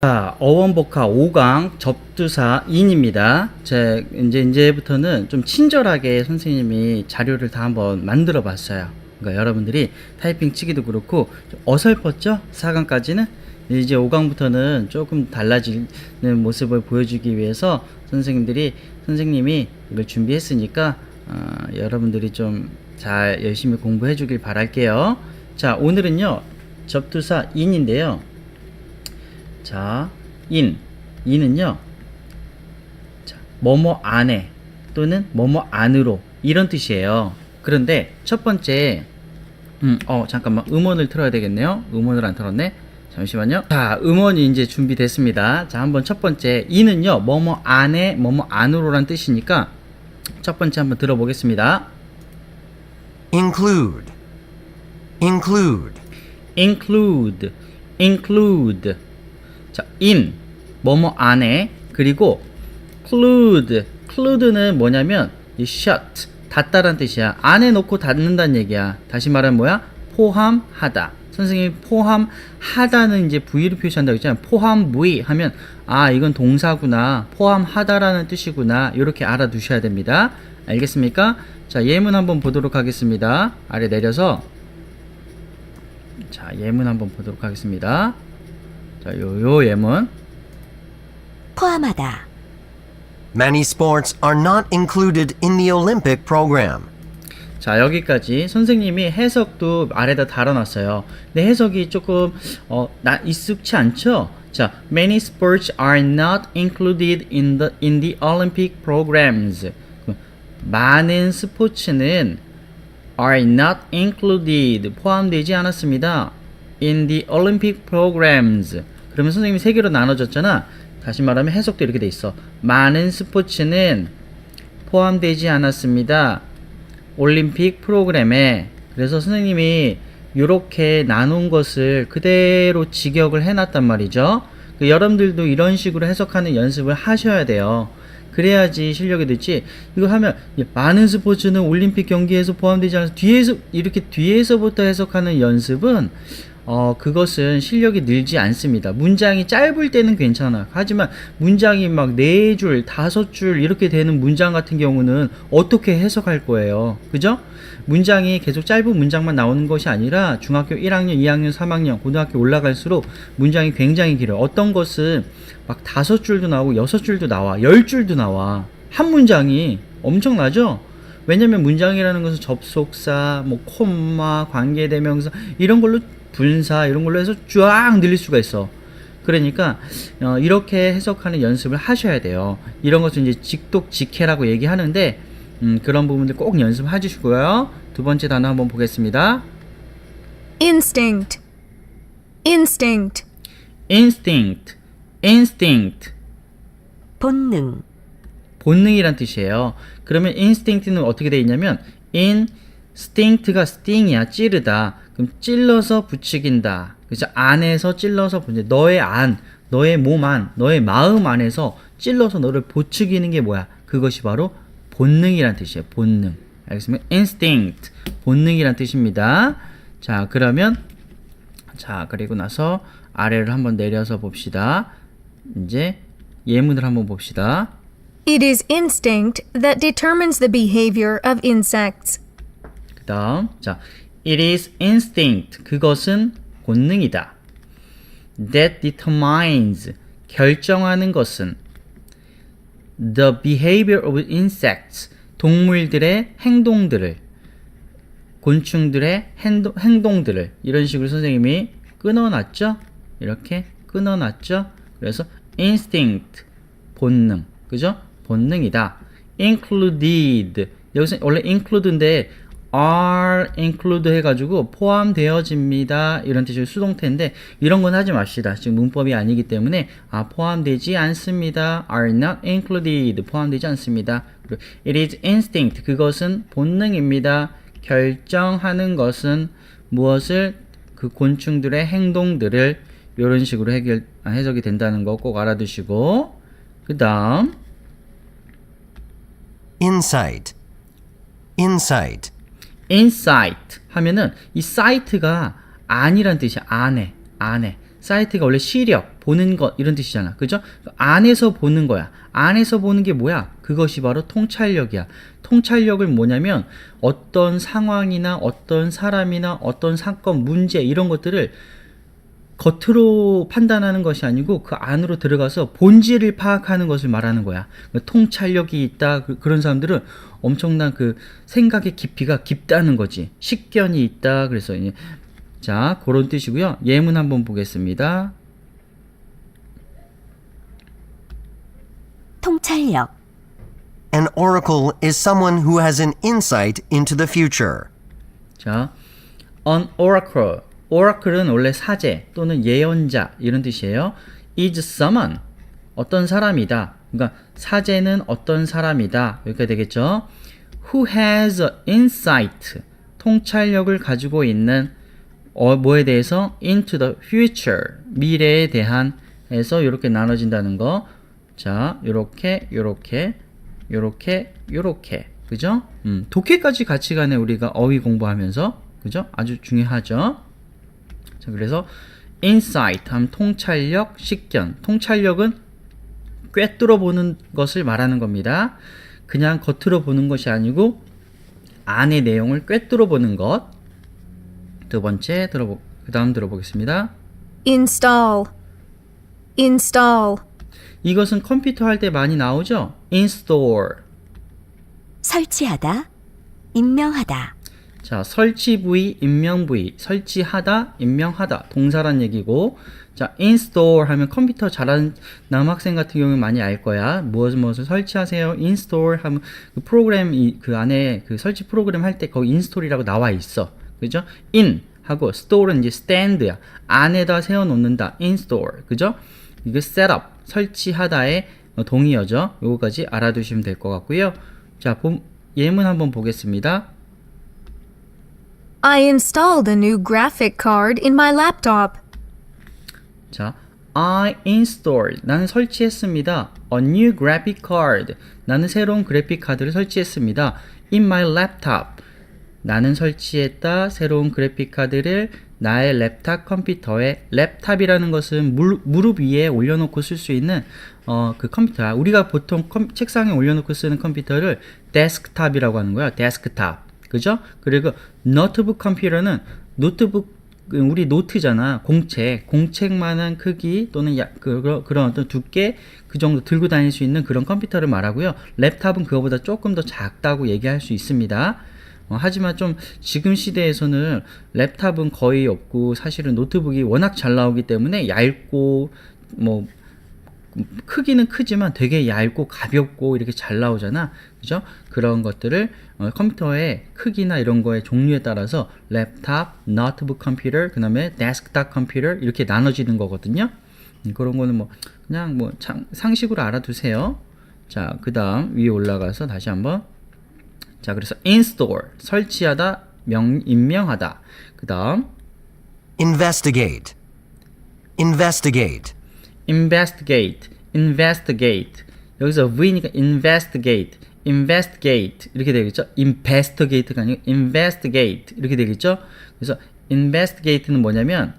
자, 어원복화 5강 접두사 인입니다. 제 이제 이제부터는 좀 친절하게 선생님이 자료를 다 한번 만들어 봤어요. 그러니까 여러분들이 타이핑 치기도 그렇고 좀 어설펐죠? 4강까지는 이제 5강부터는 조금 달라지는 모습을 보여주기 위해서 선생님들이 선생님이 이걸 준비했으니까 어, 여러분들이 좀 잘 열심히 공부해 주길 바랄게요. 자, 오늘은요. 접두사 인인데요. 자, 인. 인은요. 자, 뭐뭐 안에 또는 뭐뭐 안으로 이런 뜻이에요. 그런데 첫 번째 음, 어, 잠깐만. 음원을 틀어야 되겠네요. 음원을 안 틀었네. 잠시만요. 자, 음원이 이제 준비됐습니다. 자, 한번 첫 번째 이는요. 뭐뭐 안에 뭐뭐 안으로란 뜻이니까 첫 번째 한번 들어보겠습니다. include, include, include, include. 자, in, 뭐뭐 안에, 그리고 clude, clude는 뭐냐면, 이 shut, 닫다란 뜻이야. 안에 놓고 닫는다는 얘기야. 다시 말하면 뭐야? 포함하다. 선생님이 포함하다는 이제 V로 표시한다고 했잖아요. 포함 V 하면, 아, 이건 동사구나. 포함하다라는 뜻이구나. 이렇게 알아두셔야 됩니다. 알겠습니까? 자, 예문 한번 보도록 하겠습니다. 아래 내려서, 자, 예문 한번 보도록 하겠습니다. 자, 요, 요 예문. 포함하다. many sports are not included in the Olympic program. 자, 여기까지 선생님이 해석도 아래다 달아놨어요. 근데 해석이 조금, 어, 나, 익숙치 않죠? 자, many sports are not included in the, in the Olympic programs. 그, 많은 스포츠는 are not included, 포함되지 않았습니다. in the Olympic programs. 그러면 선생님이 세 개로 나눠졌잖아. 다시 말하면 해석도 이렇게 돼 있어. 많은 스포츠는 포함되지 않았습니다. 올림픽 프로그램에 그래서 선생님이 이렇게 나눈 것을 그대로 직역을 해놨단 말이죠. 그 여러분들도 이런 식으로 해석하는 연습을 하셔야 돼요. 그래야지 실력이 되지. 이거 하면 많은 스포츠는 올림픽 경기에서 포함되지 않아서 뒤에서 이렇게 뒤에서부터 해석하는 연습은 어, 그것은 실력이 늘지 않습니다. 문장이 짧을 때는 괜찮아. 하지만 문장이 막 네 줄, 다섯 줄 이렇게 되는 문장 같은 경우는 어떻게 해석할 거예요? 그죠? 문장이 계속 짧은 문장만 나오는 것이 아니라 중학교 1학년, 2학년, 3학년, 고등학교 올라갈수록 문장이 굉장히 길어요. 어떤 것은 막 다섯 줄도 나오고 여섯 줄도 나와, 열 줄도 나와. 한 문장이 엄청나죠? 왜냐면 문장이라는 것은 접속사, 뭐 콤마, 관계대명사 이런 걸로 분사 이런 걸로 해서 쫙 늘릴 수가 있어. 그러니까 어, 이렇게 해석하는 연습을 하셔야 돼요. 이런 것은 이제 직독 직해라고 얘기하는데 음, 그런 부분들 꼭 연습해 주시고요. 두 번째 단어 한번 보겠습니다. instinct. instinct. instinct, instinct 본능. 본능이란 뜻이에요. 그러면 instinct는 어떻게 되어 있냐면 instinct가 sting이야 찌르다. 그럼 찔러서 부추긴다. 그죠? 안에서 찔러서 부추 너의 안, 너의 몸 안, 너의 마음 안에서 찔러서 너를 부추기는 게 뭐야? 그것이 바로 본능이란 뜻이에요. 본능. 알겠습니까? instinct 본능이란 뜻입니다. 자, 그러면 자, 그리고 나서 아래를 한번 내려서 봅시다. 이제 예문을 한번 봅시다. It is instinct that determines the behavior of insects. 그 다음, 자, it is instinct. 그것은 본능이다. That determines. 결정하는 것은 the behavior of insects. 동물들의 행동들을, 곤충들의 행동, 행동들을, 이런 식으로 선생님이 끊어놨죠? 이렇게 끊어놨죠? 그래서 instinct. 본능. 그죠? 본능이다. included. 여기서 원래 include인데 are include 해가지고 포함되어집니다. 이런 뜻의 수동태인데 이런 건 하지 맙시다. 지금 문법이 아니기 때문에 아 포함되지 않습니다. are not included 포함되지 않습니다. it is instinct 그것은 본능입니다. 결정하는 것은 무엇을 그 곤충들의 행동들을 이런 식으로 해결 아, 해석이 된다는 거 꼭 알아두시고 그 다음 insight, insight, insight 하면은 이 사이트가 안이란 뜻이야. 안에, 안에. 사이트가 원래 시력, 보는 것 이런 뜻이잖아. 그죠? 안에서 보는 거야. 안에서 보는 게 뭐야? 그것이 바로 통찰력이야. 통찰력을 뭐냐면 어떤 상황이나 어떤 사람이나 어떤 사건, 문제 이런 것들을 겉으로 판단하는 것이 아니고 그 안으로 들어가서 본질을 파악하는 것을 말하는 거야. 그 통찰력이 있다. 그, 런 사람들은 엄청난 그 생각의 깊이가 깊다는 거지. 식견이 있다. 그래서 이제 자, 그런 뜻이고요. 예문 한번 보겠습니다. 통찰력, An oracle is someone who has an insight into the future. 자, an oracle. Oracle은 원래 사제 또는 예언자 이런 뜻이에요. is someone. 어떤 사람이다. 그러니까 사제는 어떤 사람이다. 이렇게 되겠죠. who has insight. 통찰력을 가지고 있는 어, 뭐에 대해서 into the future. 미래에 대한 해서 이렇게 나눠진다는 거. 자, 요렇게 요렇게 요렇게 요렇게. 그죠? 음, 독해까지 같이 가네 우리가 어휘 공부하면서. 그죠? 아주 중요하죠. 자, 그래서 insight 하면 통찰력, 식견. 통찰력은 꿰뚫어 보는 것을 말하는 겁니다. 그냥 겉으로 보는 것이 아니고 안의 내용을 꿰뚫어 보는 것. 두 번째 들어보 그다음 들어보겠습니다. Install. Install. 이것은 컴퓨터 할 때 많이 나오죠? install. 설치하다, 임명하다, 자, 설치 부위, 임명 부위, 설치하다, 임명하다, 동사란 얘기고, 자, install 하면 컴퓨터 잘하는 남학생 같은 경우는 많이 알 거야. 무엇을 무엇을 설치하세요. install 하면 그 프로그램, 이, 그 안에 그 설치 프로그램 할 때 거기 install이라고 나와 있어. 그죠? in 하고 store는 이제 stand야. 안에다 세워 놓는다. install. 그죠? 이게 setup, 설치하다의 어, 동의어죠. 요거까지 알아두시면 될 것 같고요. 자, 본, 예문 한번 보겠습니다. I installed a new graphic card in my laptop. 자, I installed. 나는 설치했습니다. A new graphic card. 나는 새로운 그래픽 카드를 설치했습니다. In my laptop. 나는 설치했다. 새로운 그래픽 카드를 나의 랩탑 컴퓨터에 랩탑이라는 것은 물, 무릎 위에 올려놓고 쓸 수 있는 어, 그 컴퓨터야. 우리가 보통 컴, 책상에 올려놓고 쓰는 컴퓨터를 데스크탑이라고 하는 거야. 데스크탑. 그죠? 그리고 노트북 컴퓨터는 노트북 우리 노트잖아. 공책. 공책만한 크기 또는 야, 그, 그런 어떤 두께 그 정도 들고 다닐 수 있는 그런 컴퓨터를 말하고요. 랩탑은 그거보다 조금 더 작다고 얘기할 수 있습니다. 어, 하지만 좀 지금 시대에서는 랩탑은 거의 없고 사실은 노트북이 워낙 잘 나오기 때문에 얇고 뭐 크기는 크지만 되게 얇고 가볍고 이렇게 잘 나오잖아. 그죠? 그런 것들을 어, 컴퓨터의 크기나 이런 거의 종류에 따라서 랩탑, 노트북 컴퓨터, 그 다음에 데스크탑 컴퓨터 이렇게 나눠지는 거거든요. 음, 그런 거는 뭐 그냥 뭐 상, 상식으로 알아두세요. 자, 그 다음 위에 올라가서 다시 한번 자, 그래서 install 설치하다, 명, 임명하다. 그 다음 Investigate. Investigate. Investigate, investigate. 여기서 V니까 investigate, investigate 이렇게 되겠죠? investigate가 아니고 investigate 이렇게 되겠죠? 그래서 investigate는 뭐냐면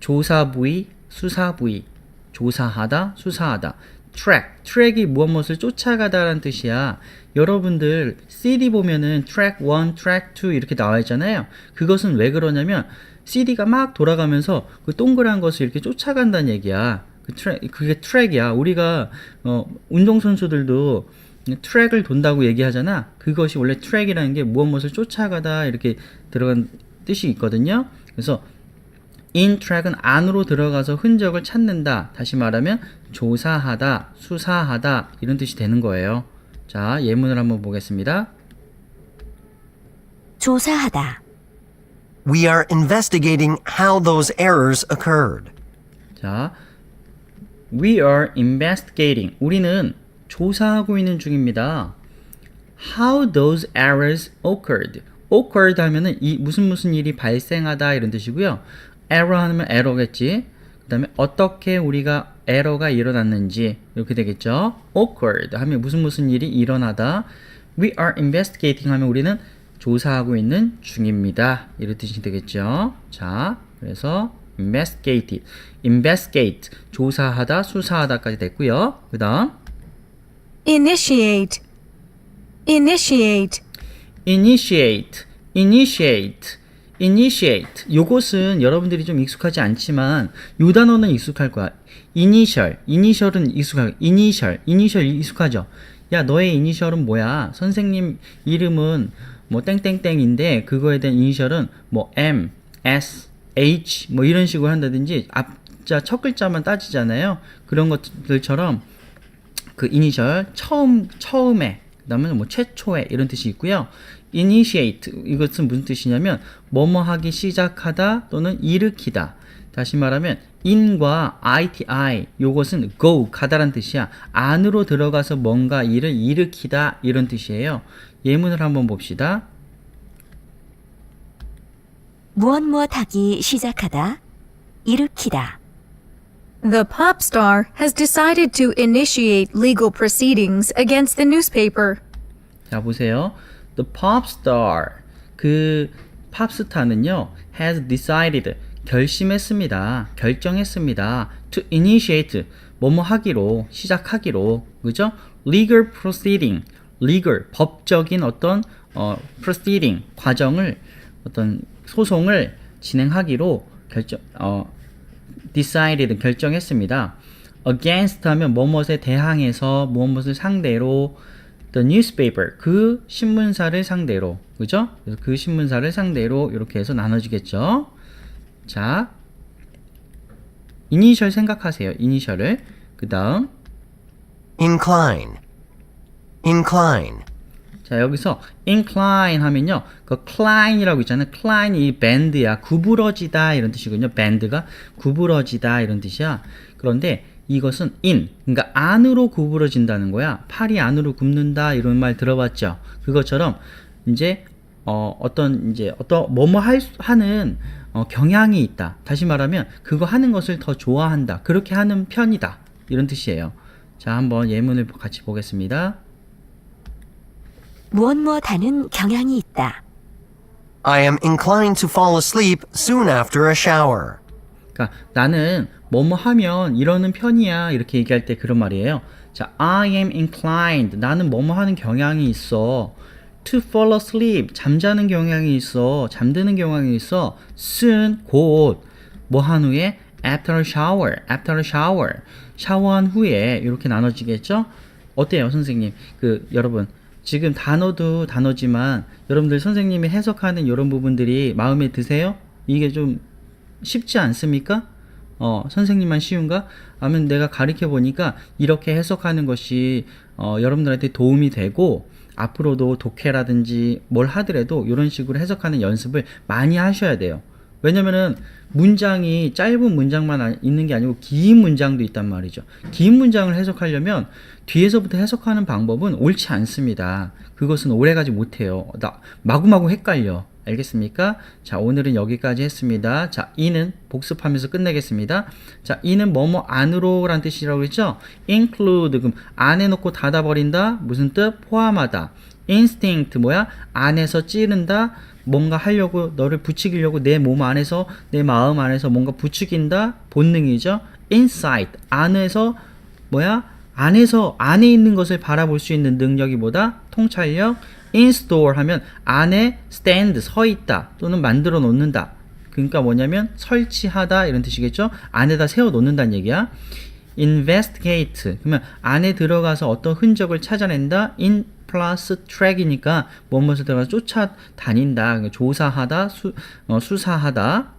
조사 부위, 수사 부위, 조사하다, 수사하다. track, track이 무엇 무엇을 쫓아가다라는 뜻이야. 여러분들 CD 보면은 track 1, track 2 이렇게 나와 있잖아요. 그것은 왜 그러냐면 CD가 막 돌아가면서 그 동그란 것을 이렇게 쫓아간다는 얘기야. 그 트랙, 그게 트랙이야. 우리가 어, 운동 선수들도 트랙을 돈다고 얘기하잖아. 그것이 원래 트랙이라는 게 무엇 무엇을 쫓아가다 이렇게 들어간 뜻이 있거든요. 그래서 in track은 안으로 들어가서 흔적을 찾는다. 다시 말하면 조사하다, 수사하다 이런 뜻이 되는 거예요. 자, 예문을 한번 보겠습니다. 조사하다, We are investigating how those errors occurred. 자, we are investigating. 우리는 조사하고 있는 중입니다. How those errors occurred. occurred 하면은 이 무슨 무슨 일이 발생하다 이런 뜻이고요. error 하면 error겠지. 그다음에 어떻게 우리가 에러가 일어났는지 이렇게 되겠죠. occurred 하면 무슨 무슨 일이 일어나다. We are investigating 하면 우리는 조사하고 있는 중입니다. 이런 뜻이 되겠죠. 자, 그래서 investigate, investigate 조사하다, 수사하다까지 됐고요. 그다음 Initiate. Initiate. initiate, initiate, initiate. 요것은 여러분들이 좀 익숙하지 않지만 요 단어는 익숙할 거야. initial, initial은 익숙할. initial, initial 익숙하죠. 야 너의 이니셜은 뭐야? 선생님 이름은 뭐 땡땡땡인데 그거에 대한 이니셜은 뭐 M, S, H 뭐 이런 식으로 한다든지 앞자 첫 글자만 따지잖아요. 그런 것들처럼 그 이니셜 처음 처음에 그다음에 뭐 최초에 이런 뜻이 있고요. initiate 이것은 무슨 뜻이냐면 뭐뭐 하기 시작하다 또는 일으키다. 다시 말하면 in과 iti 요것은 go 가다란 뜻이야. 안으로 들어가서 뭔가 일을 일으키다 이런 뜻이에요. 예문을 한번 봅시다. 무엇 무엇 하기 시작하다. 일으키다. The pop star has decided to initiate legal proceedings against the newspaper. 자 보세요. The pop star 그 팝스타는요 has decided 결심했습니다. 결정했습니다. to initiate 뭐뭐 하기로 시작하기로 그죠? legal proceeding legal 법적인 어떤 어 proceeding 과정을 어떤 소송을 진행하기로 결정 어 decided 결정했습니다. against 하면 뭐뭇에 대항해서 무엇을 상대로 the newspaper 그 신문사를 상대로 그죠? 그래서 그 신문사를 상대로 이렇게 해서 나눠지겠죠. 자, 이니셜 생각하세요. 이니셜을 그 다음 incline, incline, 자 여기서 incline 하면요. 그 cline이라고 있잖아요. cline 이 밴드야. 구부러지다 이런 뜻이군요. 밴드가 구부러지다 이런 뜻이야. 그런데 이것은 in 그러니까 안으로 구부러진다는 거야. 팔이 안으로 굽는다 이런 말 들어봤죠? 그것처럼 이제 어 어떤 이제 어떤 뭐뭐 할 수- 하는 어, 경향이 있다. 다시 말하면 그거 하는 것을 더 좋아한다. 그렇게 하는 편이다. 이런 뜻이에요. 자 한번 예문을 같이 보겠습니다. 무엇 무엇 하는 경향이 있다. I am inclined to fall asleep soon after a shower. 그러니까 나는 뭐뭐 하면 이러는 편이야 이렇게 얘기할 때 그런 말이에요. 자, I am inclined. 나는 뭐뭐 하는 경향이 있어. To fall asleep. 잠자는 경향이 있어. 잠드는 경향이 있어. Soon 곧 뭐 한 후에 after a shower. After a shower. 샤워한 후에 이렇게 나눠지겠죠? 어때요, 선생님? 그 여러분 지금 단어도 단어지만 여러분들 선생님이 해석하는 이런 부분들이 마음에 드세요? 이게 좀 쉽지 않습니까? 어, 선생님만 쉬운가? 아니면 내가 가르쳐 보니까 이렇게 해석하는 것이 어, 여러분들한테 도움이 되고 앞으로도 독해라든지 뭘 하더라도 이런 식으로 해석하는 연습을 많이 하셔야 돼요. 왜냐면은 문장이 짧은 문장만 아- 있는 게 아니고 긴 문장도 있단 말이죠. 긴 문장을 해석하려면 뒤에서부터 해석하는 방법은 옳지 않습니다. 그것은 오래가지 못해요. 나 마구마구 헷갈려. 알겠습니까? 자, 오늘은 여기까지 했습니다. 자, 이는 복습하면서 끝내겠습니다. 자, 이는 뭐뭐 안으로 란 뜻이라고 했죠? include 그럼 안에 넣고 닫아버린다. 무슨 뜻? 포함하다. Instinct 뭐야? 안에서 찌른다. 뭔가 하려고 너를 부추기려고 내 몸 안에서 내 마음 안에서 뭔가 부추긴다. 본능이죠. insight 안에서 뭐야? 안에서 안에 있는 것을 바라볼 수 있는 능력이 보다 통찰력 인스톨 하면 안에 stand 서 있다 또는 만들어 놓는다 그러니까 뭐냐면 설치하다 이런 뜻이겠죠 안에다 세워 놓는다는 얘기야 investigate 그러면 안에 들어가서 어떤 흔적을 찾아낸다 in 플러스 track이니까 무엇을 들어가서 쫓아다닌다 그러니까 조사하다 수, 어, 수사하다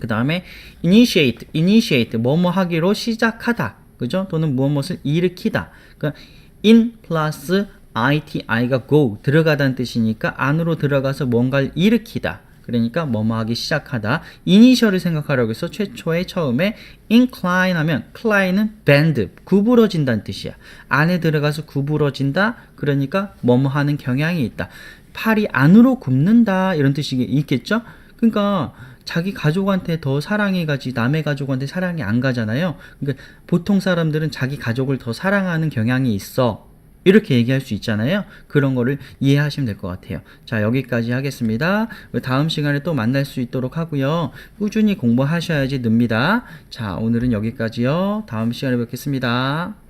그 다음에 initiate, initiate 뭐뭐 하기로 시작하다, 그죠? 또는 무엇을 일으키다. 그러니까 in 플러스 iti가 go 들어가다는 뜻이니까 안으로 들어가서 뭔가를 일으키다. 그러니까 뭐뭐 하기 시작하다. 이니셜을 생각하라고 해서 최초의 처음에 incline 하면 cline은 bend 구부러진다는 뜻이야. 안에 들어가서 구부러진다. 그러니까 뭐뭐 하는 경향이 있다. 팔이 안으로 굽는다 이런 뜻이 있겠죠? 그러니까 자기 가족한테 더 사랑이 가지 남의 가족한테 사랑이 안 가잖아요. 그러니까 보통 사람들은 자기 가족을 더 사랑하는 경향이 있어. 이렇게 얘기할 수 있잖아요. 그런 거를 이해하시면 될 것 같아요. 자, 여기까지 하겠습니다. 다음 시간에 또 만날 수 있도록 하고요. 꾸준히 공부하셔야지 늡니다. 자, 오늘은 여기까지요. 다음 시간에 뵙겠습니다.